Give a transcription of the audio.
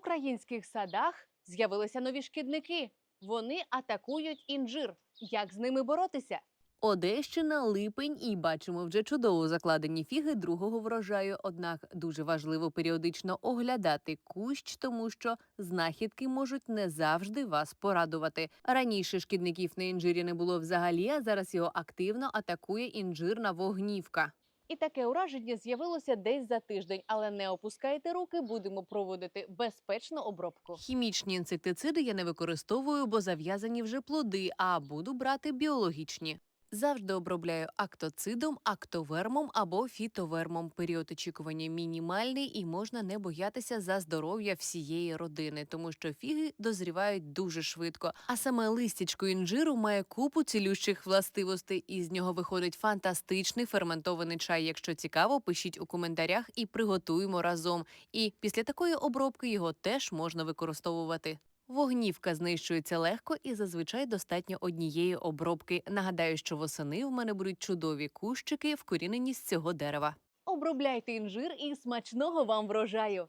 українських садах з'явилися нові шкідники. Вони атакують інжир. Як з ними боротися? Одещина, липень і бачимо вже чудово закладені фіги другого врожаю. Однак дуже важливо періодично оглядати кущ, тому що знахідки можуть не завжди вас порадувати. Раніше шкідників на інжирі не було взагалі, а зараз його активно атакує інжирна вогнівка. І таке ураження з'явилося десь за тиждень, але не опускайте руки, будемо проводити безпечну обробку. Хімічні інсектициди я не використовую, бо зав'язані вже плоди, а буду брати біологічні. Завжди обробляю актоцидом, актовермом або фітовермом. Період очікування мінімальний і можна не боятися за здоров'я всієї родини, тому що фіги дозрівають дуже швидко. А саме листячко інжиру має купу цілющих властивостей, і з нього виходить фантастичний ферментований чай. Якщо цікаво, пишіть у коментарях і приготуємо разом. І після такої обробки його теж можна використовувати. Вогнівка знищується легко і зазвичай достатньо однієї обробки. Нагадаю, що восени в мене будуть чудові кущики, вкорінені з цього дерева. Обробляйте інжир і смачного вам врожаю.